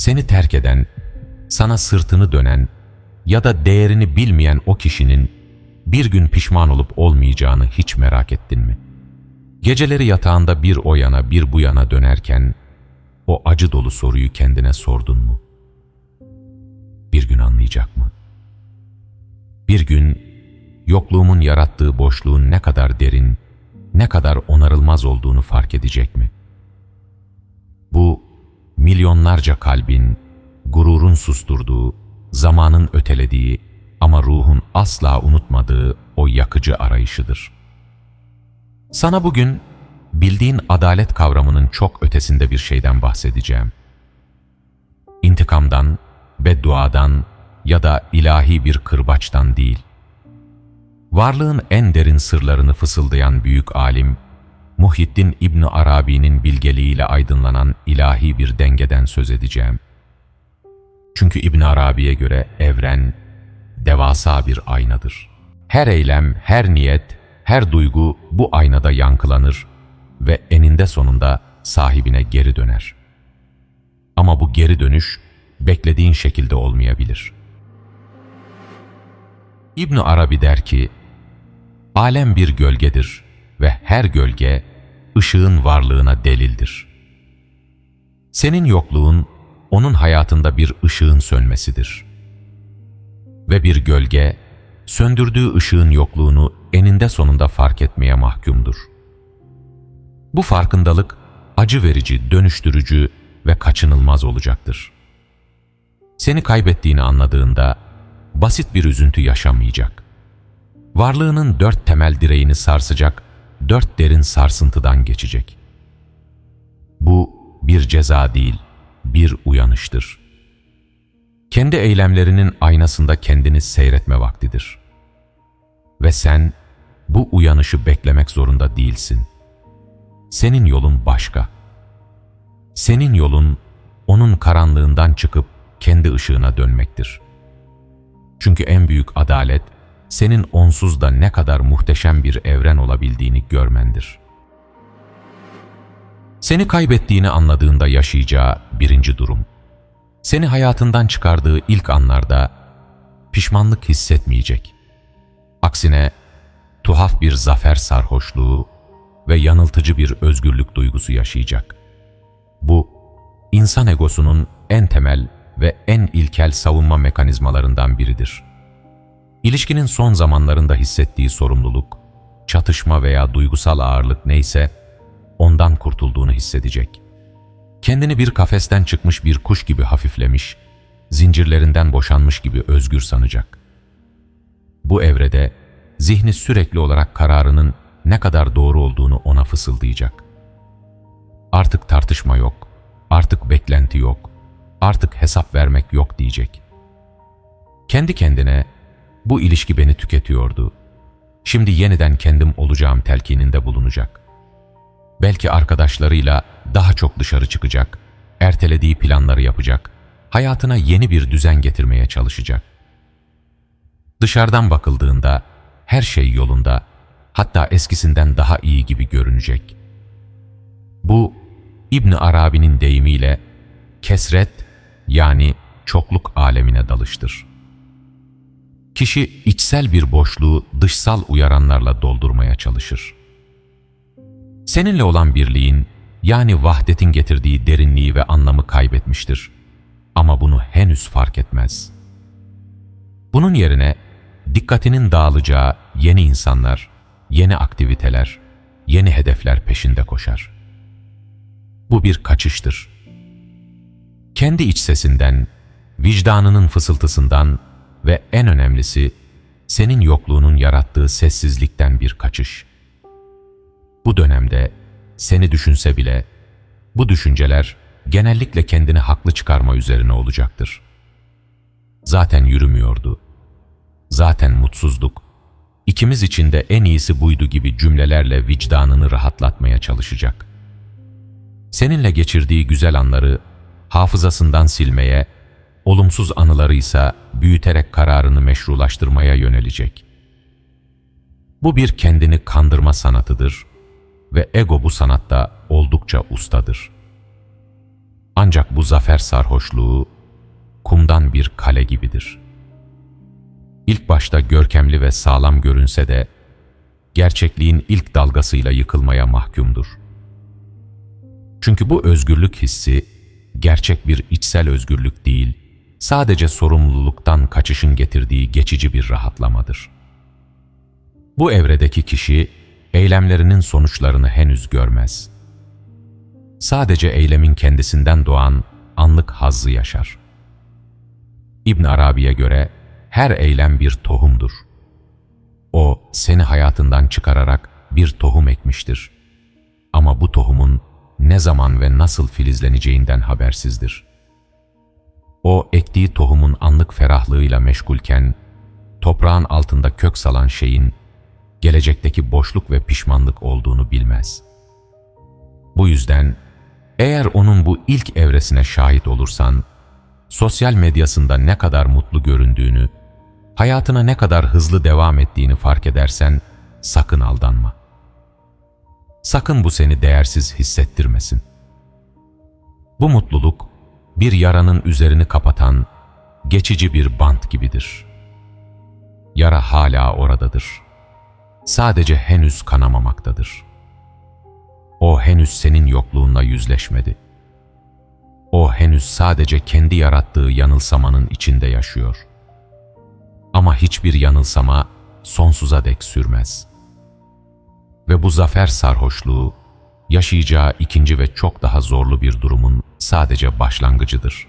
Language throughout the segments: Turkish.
Seni terk eden, sana sırtını dönen ya da değerini bilmeyen o kişinin bir gün pişman olup olmayacağını hiç merak ettin mi? Geceleri yatağında bir o yana bir bu yana dönerken o acı dolu soruyu kendine sordun mu? Bir gün anlayacak mı? Bir gün yokluğumun yarattığı boşluğun ne kadar derin, ne kadar onarılmaz olduğunu fark edecek mi? Bu milyonlarca kalbin, gururun susturduğu, zamanın ötelediği ama ruhun asla unutmadığı o yakıcı arayışıdır. Sana bugün bildiğin adalet kavramının çok ötesinde bir şeyden bahsedeceğim. İntikamdan, bedduadan ya da ilahi bir kırbaçtan değil. Varlığın en derin sırlarını fısıldayan büyük alim, Muhyiddin İbni Arabi'nin bilgeliğiyle aydınlanan ilahi bir dengeden söz edeceğim. Çünkü İbn Arabi'ye göre evren devasa bir aynadır. Her eylem, her niyet, her duygu bu aynada yankılanır ve eninde sonunda sahibine geri döner. Ama bu geri dönüş beklediğin şekilde olmayabilir. İbn Arabi der ki, alem bir gölgedir ve her gölge ışığın varlığına delildir. Senin yokluğun onun hayatında bir ışığın sönmesidir. Ve bir gölge söndürdüğü ışığın yokluğunu eninde sonunda fark etmeye mahkumdur. Bu farkındalık acı verici, dönüştürücü ve kaçınılmaz olacaktır. Seni kaybettiğini anladığında basit bir üzüntü yaşamayacak. Varlığının dört temel direğini sarsacak dört derin sarsıntıdan geçecek. Bu bir ceza değil, bir uyanıştır. Kendi eylemlerinin aynasında kendini seyretme vaktidir. Ve sen bu uyanışı beklemek zorunda değilsin. Senin yolun başka. Senin yolun onun karanlığından çıkıp kendi ışığına dönmektir. Çünkü en büyük adalet, senin onsuz da ne kadar muhteşem bir evren olabildiğini görmendir. Seni kaybettiğini anladığında yaşayacağı birinci durum. Seni hayatından çıkardığı ilk anlarda pişmanlık hissetmeyecek. Aksine tuhaf bir zafer sarhoşluğu ve yanıltıcı bir özgürlük duygusu yaşayacak. Bu, insan egosunun en temel ve en ilkel savunma mekanizmalarından biridir. İlişkinin son zamanlarında hissettiği sorumluluk, çatışma veya duygusal ağırlık neyse, ondan kurtulduğunu hissedecek. Kendini bir kafesten çıkmış bir kuş gibi hafiflemiş, zincirlerinden boşanmış gibi özgür sanacak. Bu evrede zihni sürekli olarak kararının ne kadar doğru olduğunu ona fısıldayacak. Artık tartışma yok, artık beklenti yok, artık hesap vermek yok diyecek. Kendi kendine bu ilişki beni tüketiyordu. Şimdi yeniden kendim olacağım telkininde bulunacak. Belki arkadaşlarıyla daha çok dışarı çıkacak, ertelediği planları yapacak, hayatına yeni bir düzen getirmeye çalışacak. Dışarıdan bakıldığında her şey yolunda, hatta eskisinden daha iyi gibi görünecek. Bu İbn Arabi'nin deyimiyle kesret yani çokluk alemine dalıştır. Kişi içsel bir boşluğu dışsal uyaranlarla doldurmaya çalışır. Seninle olan birliğin yani vahdetin getirdiği derinliği ve anlamı kaybetmiştir. Ama bunu henüz fark etmez. Bunun yerine dikkatinin dağılacağı yeni insanlar, yeni aktiviteler, yeni hedefler peşinde koşar. Bu bir kaçıştır. Kendi iç sesinden, vicdanının fısıltısından ve en önemlisi senin yokluğunun yarattığı sessizlikten bir kaçış. Bu dönemde seni düşünse bile bu düşünceler genellikle kendini haklı çıkarma üzerine olacaktır. Zaten yürümüyordu. Zaten mutsuzduk. İkimiz için de en iyisi buydu gibi cümlelerle vicdanını rahatlatmaya çalışacak. Seninle geçirdiği güzel anları hafızasından silmeye olumsuz anıları ise büyüterek kararını meşrulaştırmaya yönelecek. Bu bir kendini kandırma sanatıdır ve ego bu sanatta oldukça ustadır. Ancak bu zafer sarhoşluğu kumdan bir kale gibidir. İlk başta görkemli ve sağlam görünse de gerçekliğin ilk dalgasıyla yıkılmaya mahkumdur. Çünkü bu özgürlük hissi gerçek bir içsel özgürlük değil, sadece sorumluluktan kaçışın getirdiği geçici bir rahatlamadır. Bu evredeki kişi eylemlerinin sonuçlarını henüz görmez. Sadece eylemin kendisinden doğan anlık hazzı yaşar. İbn Arabi'ye göre her eylem bir tohumdur. O seni hayatından çıkararak bir tohum ekmiştir. Ama bu tohumun ne zaman ve nasıl filizleneceğinden habersizdir. O ektiği tohumun anlık ferahlığıyla meşgulken, toprağın altında kök salan şeyin, gelecekteki boşluk ve pişmanlık olduğunu bilmez. Bu yüzden, eğer onun bu ilk evresine şahit olursan, sosyal medyasında ne kadar mutlu göründüğünü, hayatına ne kadar hızlı devam ettiğini fark edersen, sakın aldanma. Sakın bu seni değersiz hissettirmesin. Bu mutluluk, bir yaranın üzerini kapatan, geçici bir bant gibidir. Yara hala oradadır. Sadece henüz kanamamaktadır. O henüz senin yokluğunla yüzleşmedi. O henüz sadece kendi yarattığı yanılsamanın içinde yaşıyor. Ama hiçbir yanılsama sonsuza dek sürmez.'' ve bu zafer sarhoşluğu yaşayacağı ikinci ve çok daha zorlu bir durumun sadece başlangıcıdır.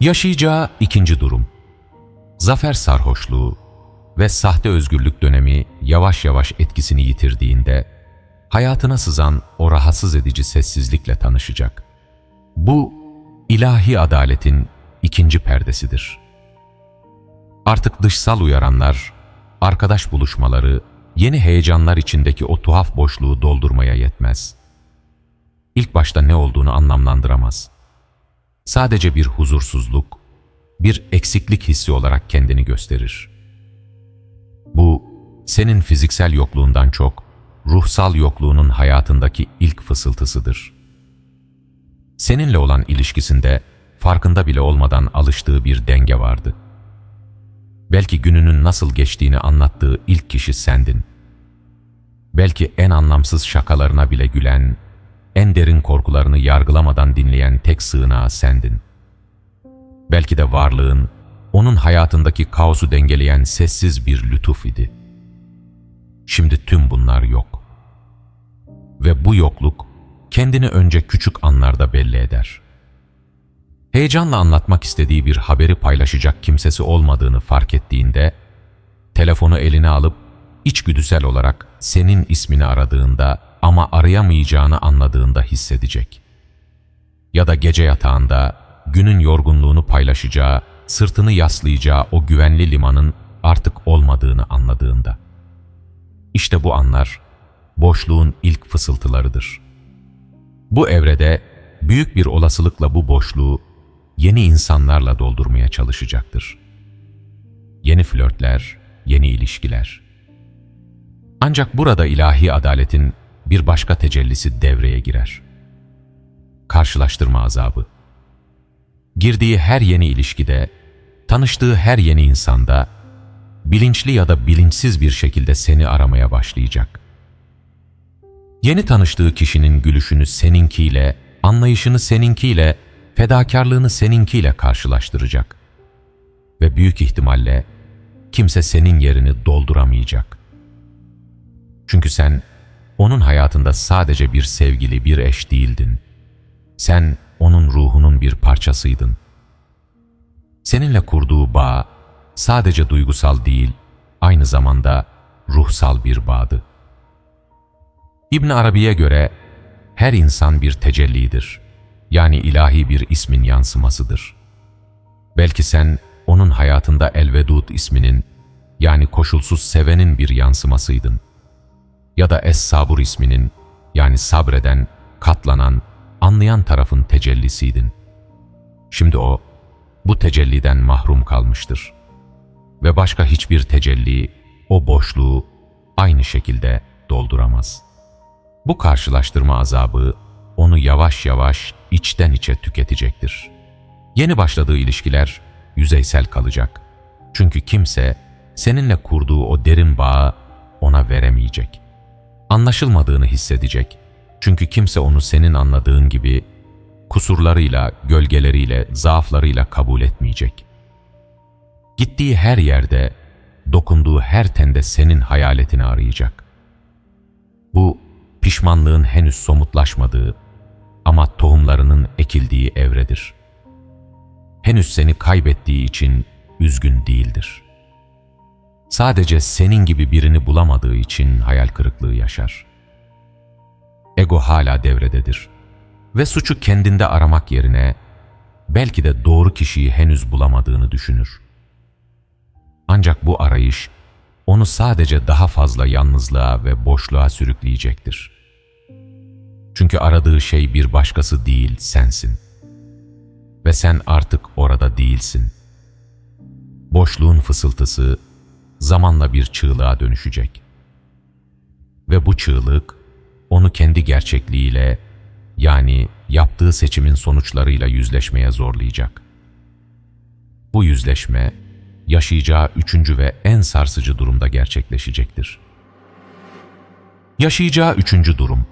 Yaşayacağı ikinci durum, zafer sarhoşluğu ve sahte özgürlük dönemi yavaş yavaş etkisini yitirdiğinde, hayatına sızan o rahatsız edici sessizlikle tanışacak. Bu, ilahi adaletin ikinci perdesidir. Artık dışsal uyaranlar, arkadaş buluşmaları yeni heyecanlar içindeki o tuhaf boşluğu doldurmaya yetmez. İlk başta ne olduğunu anlamlandıramaz. Sadece bir huzursuzluk, bir eksiklik hissi olarak kendini gösterir. Bu, senin fiziksel yokluğundan çok, ruhsal yokluğunun hayatındaki ilk fısıltısıdır. Seninle olan ilişkisinde farkında bile olmadan alıştığı bir denge vardı. Belki gününün nasıl geçtiğini anlattığı ilk kişi sendin. Belki en anlamsız şakalarına bile gülen, en derin korkularını yargılamadan dinleyen tek sığınağı sendin. Belki de varlığın, onun hayatındaki kaosu dengeleyen sessiz bir lütuf idi. Şimdi tüm bunlar yok. Ve bu yokluk, kendini önce küçük anlarda belli eder. Heyecanla anlatmak istediği bir haberi paylaşacak kimsesi olmadığını fark ettiğinde, telefonu eline alıp içgüdüsel olarak senin ismini aradığında ama arayamayacağını anladığında hissedecek. Ya da gece yatağında günün yorgunluğunu paylaşacağı, sırtını yaslayacağı o güvenli limanın artık olmadığını anladığında. İşte bu anlar boşluğun ilk fısıltılarıdır. Bu evrede büyük bir olasılıkla bu boşluğu yeni insanlarla doldurmaya çalışacaktır. Yeni flörtler, yeni ilişkiler. Ancak burada ilahi adaletin bir başka tecellisi devreye girer. Karşılaştırma azabı. Girdiği her yeni ilişkide, tanıştığı her yeni insanda, bilinçli ya da bilinçsiz bir şekilde seni aramaya başlayacak. Yeni tanıştığı kişinin gülüşünü seninkiyle, anlayışını seninkiyle, fedakarlığını seninkiyle karşılaştıracak. Ve büyük ihtimalle kimse senin yerini dolduramayacak. Çünkü sen onun hayatında sadece bir sevgili, bir eş değildin. Sen onun ruhunun bir parçasıydın. Seninle kurduğu bağ sadece duygusal değil, aynı zamanda ruhsal bir bağdı. İbn Arabi'ye göre her insan bir tecellidir. Yani ilahi bir ismin yansımasıdır. Belki sen onun hayatında Elvedud isminin yani koşulsuz sevenin bir yansımasıydın ya da Es-Sabur isminin yani sabreden, katlanan, anlayan tarafın tecellisiydin. Şimdi o, bu tecelliden mahrum kalmıştır. Ve başka hiçbir tecelli o boşluğu aynı şekilde dolduramaz. Bu karşılaştırma azabı onu yavaş yavaş içten içe tüketecektir. Yeni başladığı ilişkiler yüzeysel kalacak. Çünkü kimse seninle kurduğu o derin bağı ona veremeyecek. Anlaşılmadığını hissedecek. Çünkü kimse onu senin anladığın gibi kusurlarıyla, gölgeleriyle, zaaflarıyla kabul etmeyecek. Gittiği her yerde, dokunduğu her tende senin hayaletini arayacak. Bu, pişmanlığın henüz somutlaşmadığı ama tohumlarının ekildiği evredir. Henüz seni kaybettiği için üzgün değildir. Sadece senin gibi birini bulamadığı için hayal kırıklığı yaşar. Ego hala devrededir ve suçu kendinde aramak yerine belki de doğru kişiyi henüz bulamadığını düşünür. Ancak bu arayış onu sadece daha fazla yalnızlığa ve boşluğa sürükleyecektir. Çünkü aradığı şey bir başkası değil, sensin. Ve sen artık orada değilsin. Boşluğun fısıltısı zamanla bir çığlığa dönüşecek. Ve bu çığlık onu kendi gerçekliğiyle yani yaptığı seçimin sonuçlarıyla yüzleşmeye zorlayacak. Bu yüzleşme yaşayacağı üçüncü ve en sarsıcı durumda gerçekleşecektir. Yaşayacağı üçüncü durum,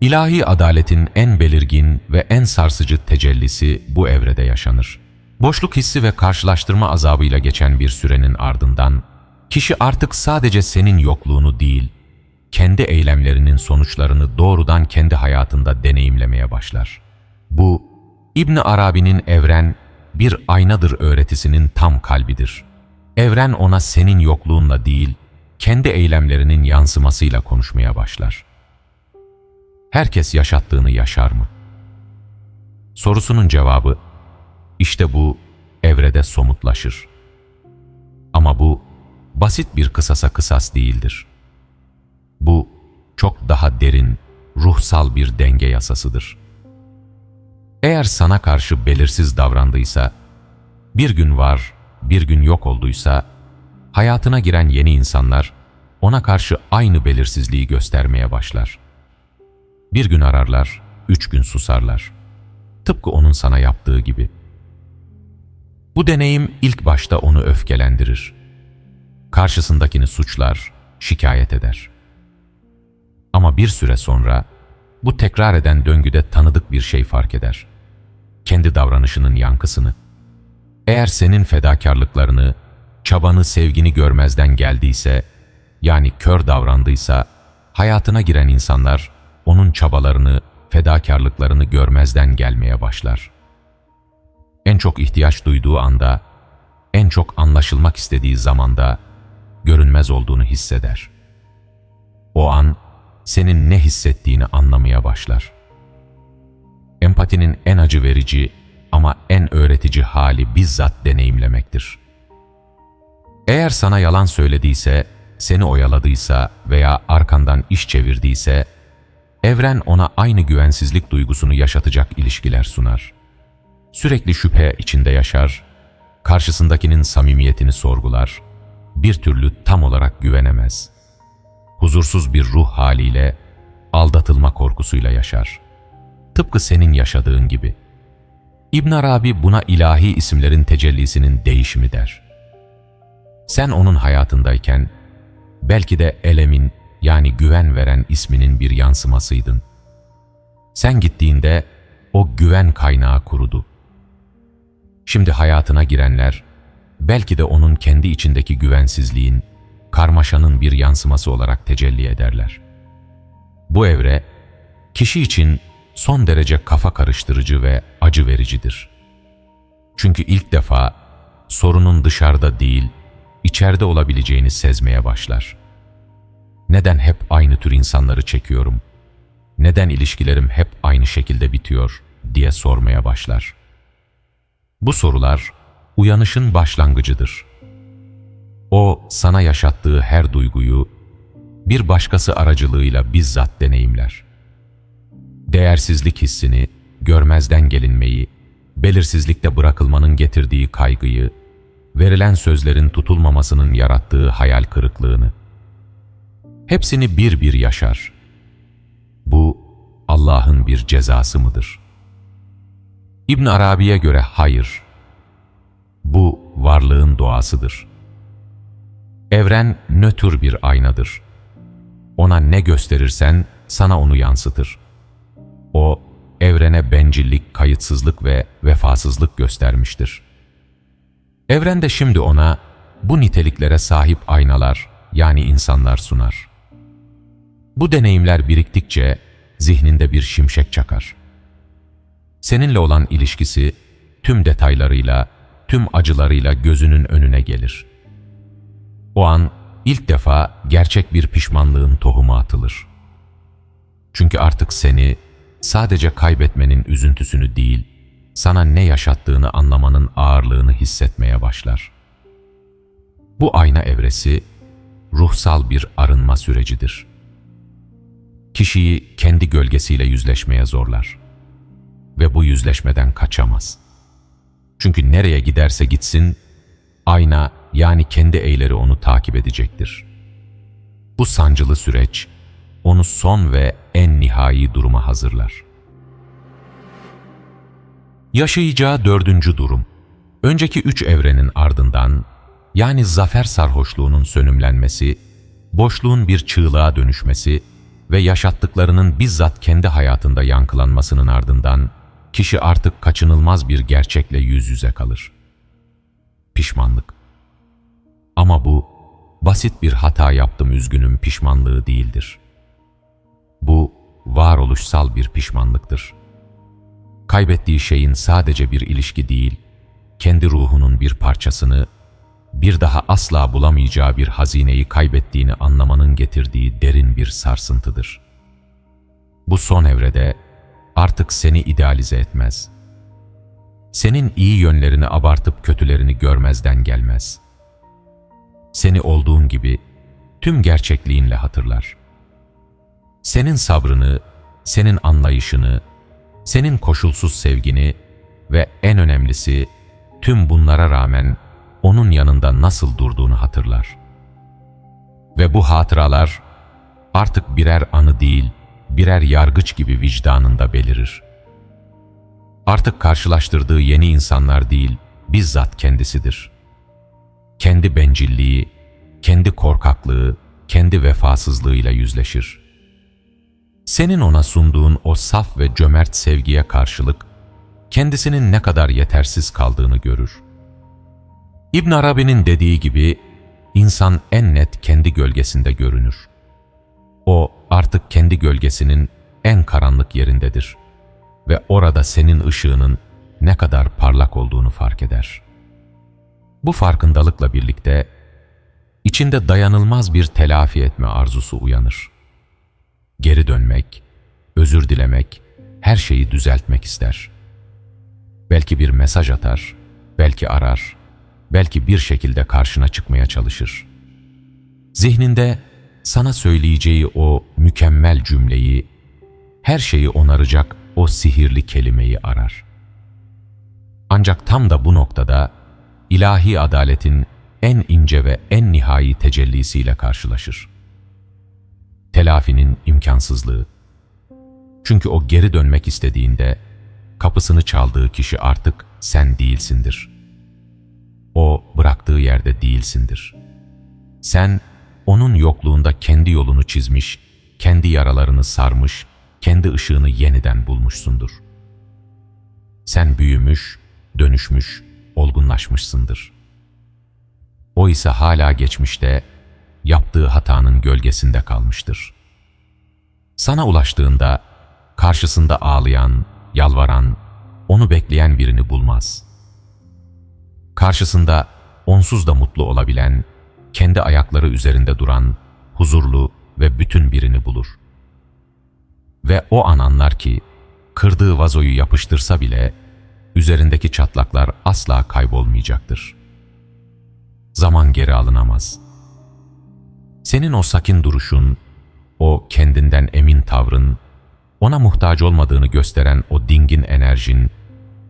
ilahi adaletin en belirgin ve en sarsıcı tecellisi bu evrede yaşanır. Boşluk hissi ve karşılaştırma azabıyla geçen bir sürenin ardından, kişi artık sadece senin yokluğunu değil, kendi eylemlerinin sonuçlarını doğrudan kendi hayatında deneyimlemeye başlar. Bu, İbn Arabi'nin evren bir aynadır öğretisinin tam kalbidir. Evren ona senin yokluğunla değil, kendi eylemlerinin yansımasıyla konuşmaya başlar. Herkes yaşattığını yaşar mı? Sorusunun cevabı, işte bu evrede somutlaşır. Ama bu, basit bir kısasa kısas değildir. Bu, çok daha derin, ruhsal bir denge yasasıdır. Eğer sana karşı belirsiz davrandıysa, bir gün var, bir gün yok olduysa, hayatına giren yeni insanlar ona karşı aynı belirsizliği göstermeye başlar. Bir gün ararlar, üç gün susarlar. Tıpkı onun sana yaptığı gibi. Bu deneyim ilk başta onu öfkelendirir. Karşısındakini suçlar, şikayet eder. Ama bir süre sonra bu tekrar eden döngüde tanıdık bir şey fark eder. Kendi davranışının yankısını. Eğer senin fedakarlıklarını, çabanı, sevgini görmezden geldiyse, yani kör davrandıysa, hayatına giren insanlar onun çabalarını, fedakarlıklarını görmezden gelmeye başlar. En çok ihtiyaç duyduğu anda, en çok anlaşılmak istediği zamanda görünmez olduğunu hisseder. O an senin ne hissettiğini anlamaya başlar. Empatinin en acı verici ama en öğretici hali bizzat deneyimlemektir. Eğer sana yalan söylediyse, seni oyaladıysa veya arkandan iş çevirdiyse, evren ona aynı güvensizlik duygusunu yaşatacak ilişkiler sunar. Sürekli şüphe içinde yaşar, karşısındakinin samimiyetini sorgular, bir türlü tam olarak güvenemez. Huzursuz bir ruh haliyle, aldatılma korkusuyla yaşar. Tıpkı senin yaşadığın gibi. İbn Arabi buna ilahi isimlerin tecellisinin değişimi der. Sen onun hayatındayken, belki de elemin yani güven veren isminin bir yansımasıydın. Sen gittiğinde o güven kaynağı kurudu. Şimdi hayatına girenler, belki de onun kendi içindeki güvensizliğin, karmaşanın bir yansıması olarak tecelli ederler. Bu evre, kişi için son derece kafa karıştırıcı ve acı vericidir. Çünkü ilk defa sorunun dışarıda değil, içeride olabileceğini sezmeye başlar. Neden hep aynı tür insanları çekiyorum? Neden ilişkilerim hep aynı şekilde bitiyor diye sormaya başlar. Bu sorular uyanışın başlangıcıdır. O sana yaşattığı her duyguyu bir başkası aracılığıyla bizzat deneyimler. Değersizlik hissini, görmezden gelinmeyi, belirsizlikte bırakılmanın getirdiği kaygıyı, verilen sözlerin tutulmamasının yarattığı hayal kırıklığını. Hepsini bir bir yaşar. Bu Allah'ın bir cezası mıdır? İbn Arabi'ye göre hayır. Bu varlığın doğasıdır. Evren nötr bir aynadır. Ona ne gösterirsen sana onu yansıtır. O, evrene bencillik, kayıtsızlık ve vefasızlık göstermiştir. Evren de şimdi ona bu niteliklere sahip aynalar yani insanlar sunar. Bu deneyimler biriktikçe zihninde bir şimşek çakar. Seninle olan ilişkisi tüm detaylarıyla, tüm acılarıyla gözünün önüne gelir. O an ilk defa gerçek bir pişmanlığın tohumu atılır. Çünkü artık seni sadece kaybetmenin üzüntüsünü değil, sana ne yaşattığını anlamanın ağırlığını hissetmeye başlar. Bu ayna evresi ruhsal bir arınma sürecidir. Kişiyi kendi gölgesiyle yüzleşmeye zorlar ve bu yüzleşmeden kaçamaz. Çünkü nereye giderse gitsin, ayna yani kendi eyleri onu takip edecektir. Bu sancılı süreç, onu son ve en nihai duruma hazırlar. Yaşayacağı dördüncü durum, önceki üç evrenin ardından, yani zafer sarhoşluğunun sönümlenmesi, boşluğun bir çığlığa dönüşmesi ve yaşattıklarının bizzat kendi hayatında yankılanmasının ardından, kişi artık kaçınılmaz bir gerçekle yüz yüze kalır. Pişmanlık. Ama bu, basit bir hata yaptım üzgünüm pişmanlığı değildir. Bu, varoluşsal bir pişmanlıktır. Kaybettiği şeyin sadece bir ilişki değil, kendi ruhunun bir parçasını, bir daha asla bulamayacağı bir hazineyi kaybettiğini anlamanın getirdiği derin bir sarsıntıdır. Bu son evrede artık seni idealize etmez. Senin iyi yönlerini abartıp kötülerini görmezden gelmez. Seni olduğun gibi tüm gerçekliğinle hatırlar. Senin sabrını, senin anlayışını, senin koşulsuz sevgini ve en önemlisi tüm bunlara rağmen onun yanında nasıl durduğunu hatırlar. Ve bu hatıralar artık birer anı değil, birer yargıç gibi vicdanında belirir. Artık karşılaştırdığı yeni insanlar değil, bizzat kendisidir. Kendi bencilliği, kendi korkaklığı, kendi vefasızlığıyla yüzleşir. Senin ona sunduğun o saf ve cömert sevgiye karşılık, kendisinin ne kadar yetersiz kaldığını görür. İbn Arabi'nin dediği gibi, insan en net kendi gölgesinde görünür. O artık kendi gölgesinin en karanlık yerindedir ve orada senin ışığının ne kadar parlak olduğunu fark eder. Bu farkındalıkla birlikte içinde dayanılmaz bir telafi etme arzusu uyanır. Geri dönmek, özür dilemek, her şeyi düzeltmek ister. Belki bir mesaj atar, belki arar, belki bir şekilde karşına çıkmaya çalışır. Zihninde sana söyleyeceği o mükemmel cümleyi, her şeyi onaracak o sihirli kelimeyi arar. Ancak tam da bu noktada ilahi adaletin en ince ve en nihai tecellisiyle karşılaşır. Telafinin imkansızlığı. Çünkü o geri dönmek istediğinde kapısını çaldığı kişi artık sen değilsindir. O bıraktığı yerde değilsindir. Sen onun yokluğunda kendi yolunu çizmiş, kendi yaralarını sarmış, kendi ışığını yeniden bulmuşsundur. Sen büyümüş, dönüşmüş, olgunlaşmışsındır. O ise hala geçmişte, yaptığı hatanın gölgesinde kalmıştır. Sana ulaştığında, karşısında ağlayan, yalvaran, onu bekleyen birini bulmaz. Karşısında onsuz da mutlu olabilen, kendi ayakları üzerinde duran, huzurlu ve bütün birini bulur. Ve o an anlar ki, kırdığı vazoyu yapıştırsa bile, üzerindeki çatlaklar asla kaybolmayacaktır. Zaman geri alınamaz. Senin o sakin duruşun, o kendinden emin tavrın, ona muhtaç olmadığını gösteren o dingin enerjin,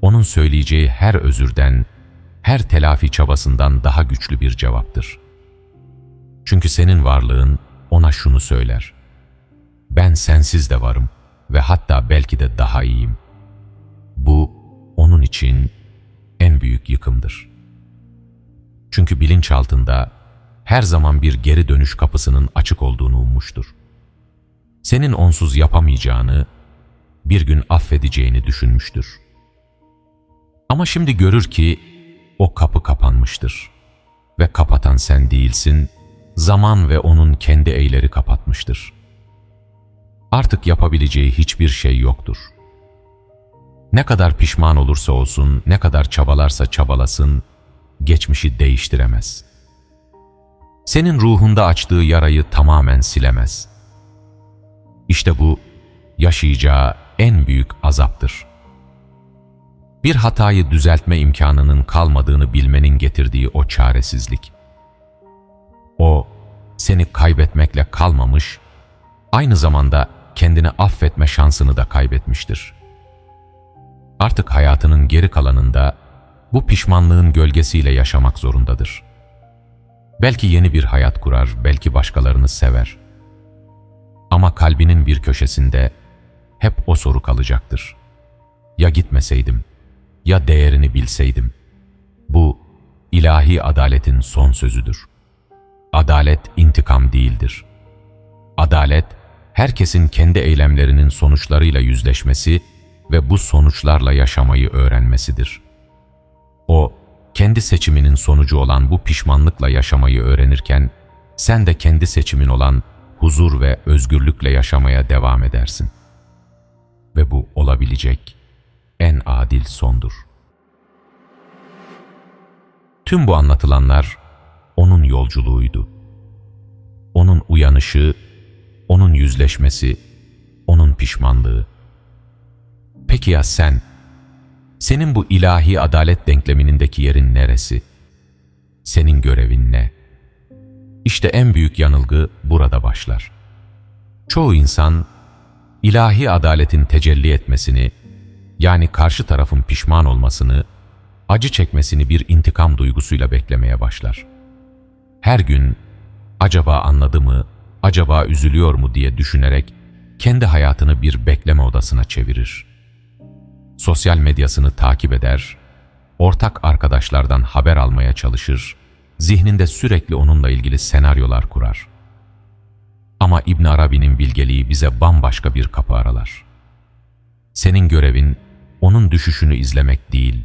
onun söyleyeceği her özürden, her telafi çabasından daha güçlü bir cevaptır.'' Çünkü senin varlığın ona şunu söyler. Ben sensiz de varım ve hatta belki de daha iyiyim. Bu onun için en büyük yıkımdır. Çünkü bilinçaltında her zaman bir geri dönüş kapısının açık olduğunu ummuştur. Senin onsuz yapamayacağını, bir gün affedeceğini düşünmüştür. Ama şimdi görür ki o kapı kapanmıştır ve kapatan sen değilsin, zaman ve onun kendi eyleri kapatmıştır. Artık yapabileceği hiçbir şey yoktur. Ne kadar pişman olursa olsun, ne kadar çabalarsa çabalasın, geçmişi değiştiremez. Senin ruhunda açtığı yarayı tamamen silemez. İşte bu, yaşayacağı en büyük azaptır. Bir hatayı düzeltme imkanının kalmadığını bilmenin getirdiği o çaresizlik. O, seni kaybetmekle kalmamış, aynı zamanda kendini affetme şansını da kaybetmiştir. Artık hayatının geri kalanında bu pişmanlığın gölgesiyle yaşamak zorundadır. Belki yeni bir hayat kurar, belki başkalarını sever. Ama kalbinin bir köşesinde hep o soru kalacaktır. Ya gitmeseydim, ya değerini bilseydim. Bu ilahi adaletin son sözüdür. Adalet intikam değildir. Adalet, herkesin kendi eylemlerinin sonuçlarıyla yüzleşmesi ve bu sonuçlarla yaşamayı öğrenmesidir. O, kendi seçiminin sonucu olan bu pişmanlıkla yaşamayı öğrenirken, sen de kendi seçimin olan huzur ve özgürlükle yaşamaya devam edersin. Ve bu olabilecek en adil sondur. Tüm bu anlatılanlar onun yolculuğuydu. Onun uyanışı, onun yüzleşmesi, onun pişmanlığı. Peki ya sen? Senin bu ilahi adalet denkleminindeki yerin neresi? Senin görevin ne? İşte en büyük yanılgı burada başlar. Çoğu insan ilahi adaletin tecelli etmesini, yani karşı tarafın pişman olmasını, acı çekmesini bir intikam duygusuyla beklemeye başlar. Her gün acaba anladı mı, acaba üzülüyor mu diye düşünerek kendi hayatını bir bekleme odasına çevirir. Sosyal medyasını takip eder, ortak arkadaşlardan haber almaya çalışır, zihninde sürekli onunla ilgili senaryolar kurar. Ama İbn Arabi'nin bilgeliği bize bambaşka bir kapı aralar. Senin görevin onun düşüşünü izlemek değil,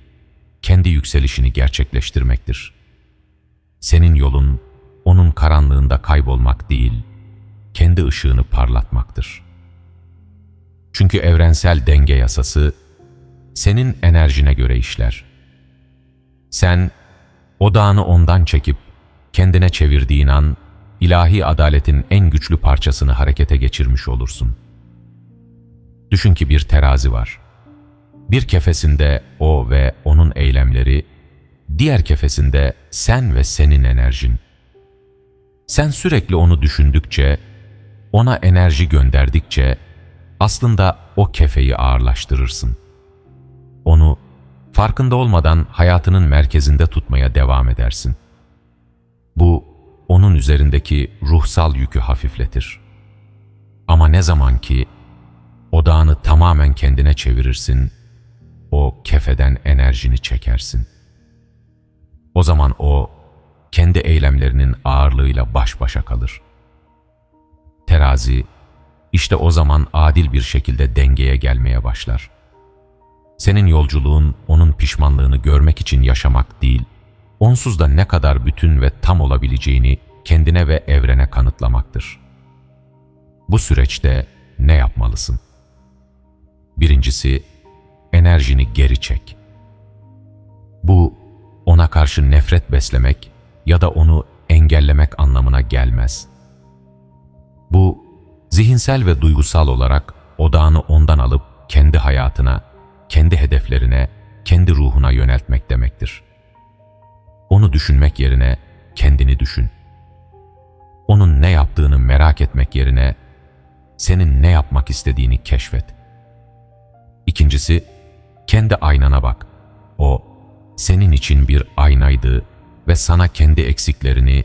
kendi yükselişini gerçekleştirmektir. Senin yolun onun karanlığında kaybolmak değil, kendi ışığını parlatmaktır. Çünkü evrensel denge yasası senin enerjine göre işler. Sen odağını ondan çekip kendine çevirdiğin an ilahi adaletin en güçlü parçasını harekete geçirmiş olursun. Düşün ki bir terazi var. Bir kefesinde o ve onun eylemleri, diğer kefesinde sen ve senin enerjin. Sen sürekli onu düşündükçe, ona enerji gönderdikçe aslında o kefeyi ağırlaştırırsın. Onu farkında olmadan hayatının merkezinde tutmaya devam edersin. Bu onun üzerindeki ruhsal yükü hafifletir. Ama ne zaman ki odağını tamamen kendine çevirirsin, o kefeden enerjini çekersin. O zaman o kendi eylemlerinin ağırlığıyla baş başa kalır. Terazi işte o zaman adil bir şekilde dengeye gelmeye başlar. Senin yolculuğun onun pişmanlığını görmek için yaşamak değil, onsuz da ne kadar bütün ve tam olabileceğini kendine ve evrene kanıtlamaktır. Bu süreçte ne yapmalısın? Birincisi, enerjini geri çek. Bu, ona karşı nefret beslemek ya da onu engellemek anlamına gelmez. Bu, zihinsel ve duygusal olarak odağını ondan alıp kendi hayatına, kendi hedeflerine, kendi ruhuna yöneltmek demektir. Onu düşünmek yerine kendini düşün. Onun ne yaptığını merak etmek yerine senin ne yapmak istediğini keşfet. İkincisi, kendi aynana bak. O, senin için bir aynaydı ve sana kendi eksiklerini,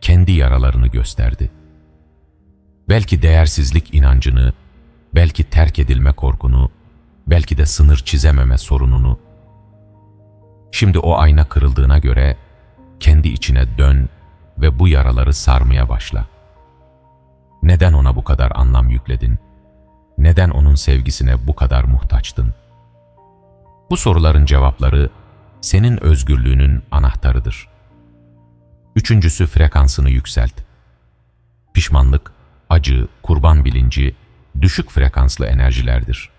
kendi yaralarını gösterdi. Belki değersizlik inancını, belki terk edilme korkunu, belki de sınır çizememe sorununu. Şimdi o ayna kırıldığına göre kendi içine dön ve bu yaraları sarmaya başla. Neden ona bu kadar anlam yükledin? Neden onun sevgisine bu kadar muhtaçtın? Bu soruların cevapları senin özgürlüğünün anahtarıdır. Üçüncüsü frekansını yükselt. Pişmanlık, acı, kurban bilinci, düşük frekanslı enerjilerdir.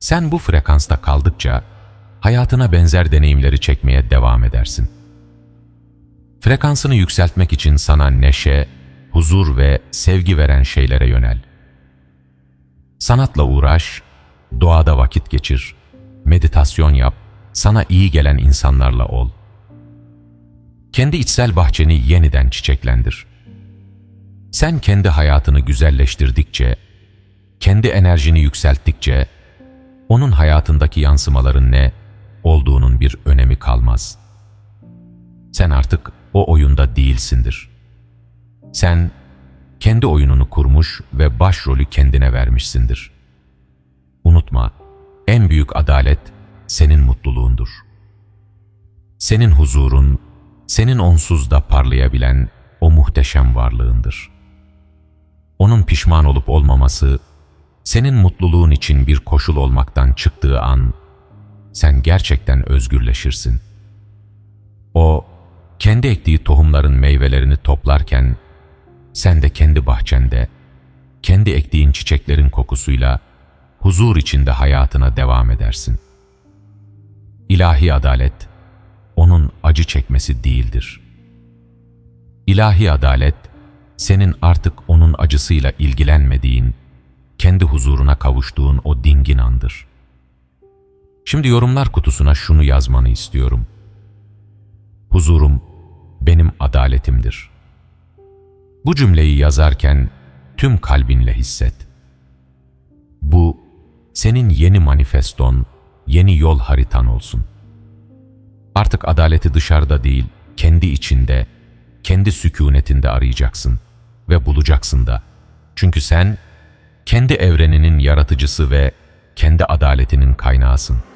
Sen bu frekansta kaldıkça hayatına benzer deneyimleri çekmeye devam edersin. Frekansını yükseltmek için sana neşe, huzur ve sevgi veren şeylere yönel. Sanatla uğraş, doğada vakit geçir, meditasyon yap, sana iyi gelen insanlarla ol. Kendi içsel bahçeni yeniden çiçeklendir. Sen kendi hayatını güzelleştirdikçe, kendi enerjini yükselttikçe, onun hayatındaki yansımaların ne olduğunun bir önemi kalmaz. Sen artık o oyunda değilsindir. Sen kendi oyununu kurmuş ve başrolü kendine vermişsindir. Unutma, en büyük adalet senin mutluluğundur. Senin huzurun, senin onsuz da parlayabilen o muhteşem varlığındır. Onun pişman olup olmaması, senin mutluluğun için bir koşul olmaktan çıktığı an, sen gerçekten özgürleşirsin. O, kendi ektiği tohumların meyvelerini toplarken, sen de kendi bahçende, kendi ektiğin çiçeklerin kokusuyla huzur içinde hayatına devam edersin. İlahi adalet, onun acı çekmesi değildir. İlahi adalet, senin artık onun acısıyla ilgilenmediğin, kendi huzuruna kavuştuğun o dingin andır. Şimdi yorumlar kutusuna şunu yazmanı istiyorum. Huzurum benim adaletimdir. Bu cümleyi yazarken tüm kalbinle hisset. Bu senin yeni manifeston, yeni yol haritan olsun. Artık adaleti dışarıda değil, kendi içinde, kendi sükunetinde arayacaksın ve bulacaksın da. Çünkü sen kendi evreninin yaratıcısı ve kendi adaletinin kaynağısın.''